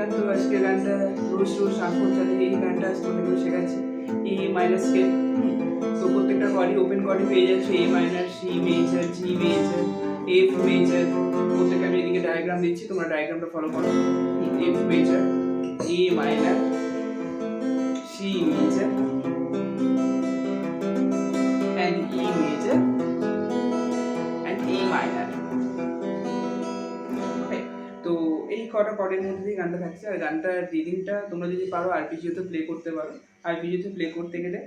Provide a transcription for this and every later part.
গান তো আজকে গানটা রোজ রোজ আঁকুর জানি এই গানটা আজ তোমাদেরকে শেখাচ্ছি। এ মাইনাস কে। তো প্রত্যেকটা কর্ডই ওপেন কর্ডে পেয়ে যাচ্ছে A minor C major G major F major প্রত্যেকটা আমি এদিকে ডায়াগ্রাম দিচ্ছি, তোমরা ডায়াগ্রামটা ফলো করো। F major A minor C major কটা কটের মধ্যে দিয়ে গানটা থাকছে, আর গানটার রিডিংটা তোমরা যদি পারো আর পিজিওতে প্লে করতে পারো। আর পিজিওতে প্লে করতে গেলে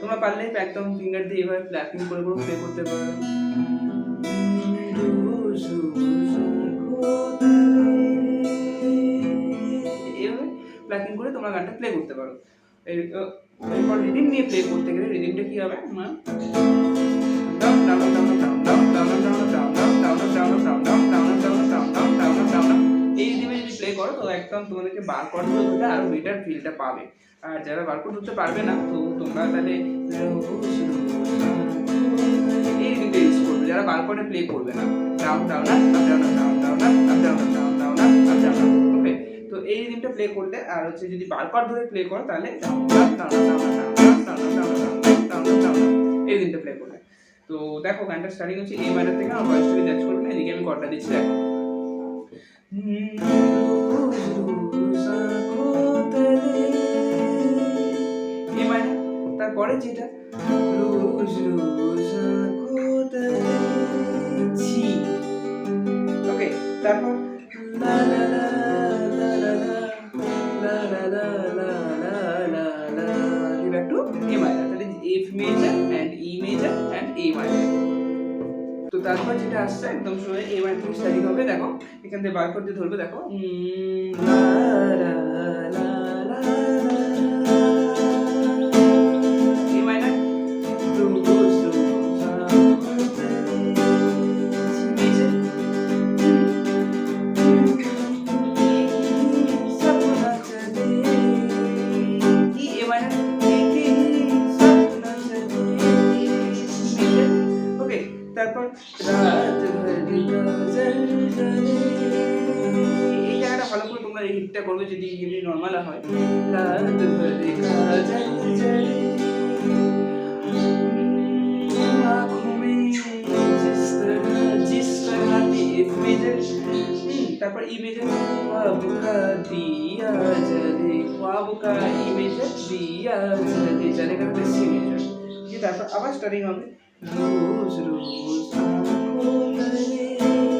তোমরা পারলে একদম ফিঙ্গার দিয়ে এভাবে ফ্ল্যাপিং করে করে প্লে করতে পারো। ট্র্যাকিং করে তোমরা গানটা প্লে করতে পারো এরপর রিদিম নিয়ে প্লে করতে গেলে রিদিমটা কী হবে আমার এই রিদিমে যদি প্লে করো তো একদম তোমাদেরকে বার করতে হলে আরও বেটার ফিলটা পাবে আর যারা বার করতে পারবে না তো তোমরা তাহলে এই রিদিমটা ইউজ করবে যারা বার করে প্লে করবে না down down up down up down down up down down down down down এই রিদিমটা প্লে করলে আর হচ্ছে যদি বারবার ধরে প্লে করো তাহলে এই রিদিমটা প্লে করবে তো দেখো গানটা স্টার্টিং হচ্ছে এই মাইনার থেকে আমার ভয়েসটাকে জ্যাজ করবে এদিকে আমি কর্ডটা দিচ্ছি দেখো তারপরে যেটা ওকে তারপর তারপর যেটা আসছে একদম শুনে এবার তুমি স্টার্টিং হবে দেখো এখান থেকে বার করতে ধরবে দেখো। করে তোমরা এই হিটটা করবে যদি এমনি নর্মাল হয় রাত ভরি কাজল জলে आँखों में जिस तरह जिस तरह इफ मेजर তারপর ই মেজর ख्वाब का दिया जले ख्वाब का ই মেজর दिया जले जले का সি মেজর ये তারপর আবার স্টার্টিং হবে রোজ রোজ আঁখোं तले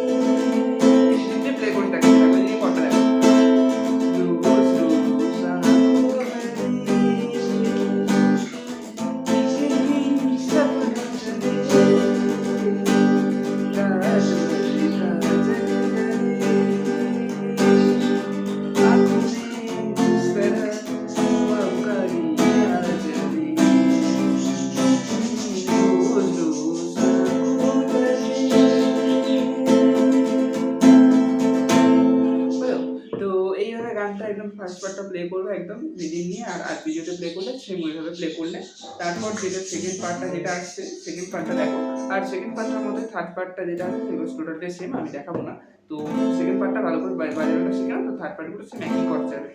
ফার্স্ট পার্টটা প্লে করবে একদম রিডিং নিয়ে আর আর ভিডিওতে প্লে করলে সেম ওইভাবে প্লে করলে। তারপর যেটা সেকেন্ড পার্টটা যেটা আসছে সেকেন্ড পার্টটা দেখো। আর সেকেন্ড পার্টটার মধ্যে থার্ড পার্টটা যেটা আছে সেগুলো টোটালটাই সেম আমি দেখাবো না। তো সেকেন্ড পার্টটা ভালো করে বাজানোটা শিখে নাও, তো থার্ড পার্টগুলো সেম একই কর যাবে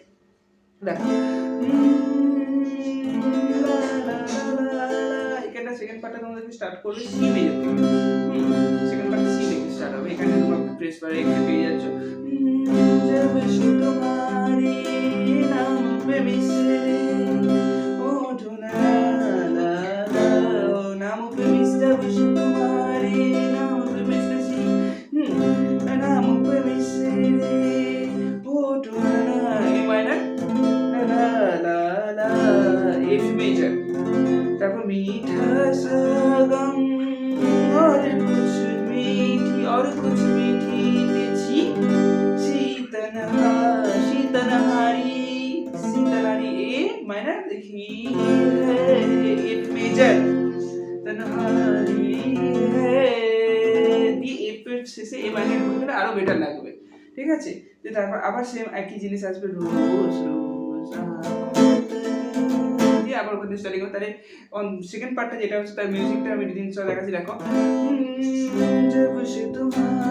দেখো। এখানটা সেকেন্ড পার্টটা তোমাদেরকে স্টার্ট করবে C major second part C থেকে স্টার্ট হবে। এখানে তোমরা প্রেস বারে এখানে পেয়ে যাচ্ছ। তারপর মিঠা সগম और कुछ मीठी और कुछ मीठी तेजी शीतनहा शीतनहारी शीतनहारी ए माइनर देखी एफ मेजर তনহারি হে দি এফ এর শেষে এ মাইনার ঢুকে গেলে আরো বেটার লাগবে ঠিক আছে তো তারপর আবার সেম একই জিনিস আসবে রোজ রোজ আঁখোं দিয়ে আবার ওখান থেকে স্টার্টিং তাহলে সেকেন্ড পার্টটা যেটা হচ্ছে তার মিউজিকটা আমি দিন চলে দেখাচ্ছি দেখো তোমার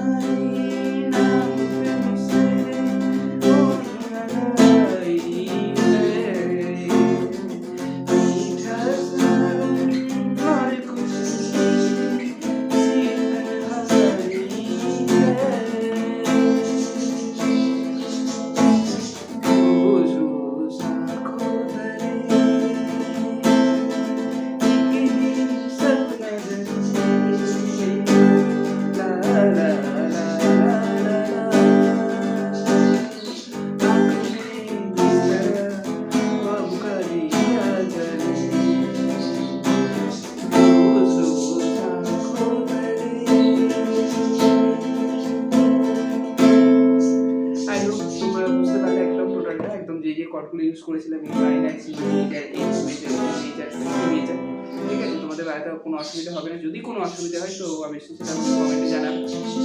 ইউজ করেছিলাম এই minor C major H major major ঠিক আছে, তোমাদের বাড়িতে কোনো অসুবিধা হবে না। যদি কোনো অসুবিধা হয়, তো আমি সেটা কমেন্টে জানাব।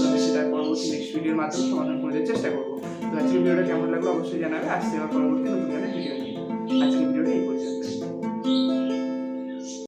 আমি সেটা পরবর্তী নেক্সট ভিডিওর মাধ্যমে সমাধান করে দেওয়ার চেষ্টা করব। তো আজকের ভিডিওটা কেমন লাগল অবশ্যই জানাবে। আসতে পরবর্তী নতুন ভিডিও নিয়ে। আজকের ভিডিওটা এই পর্যন্ত।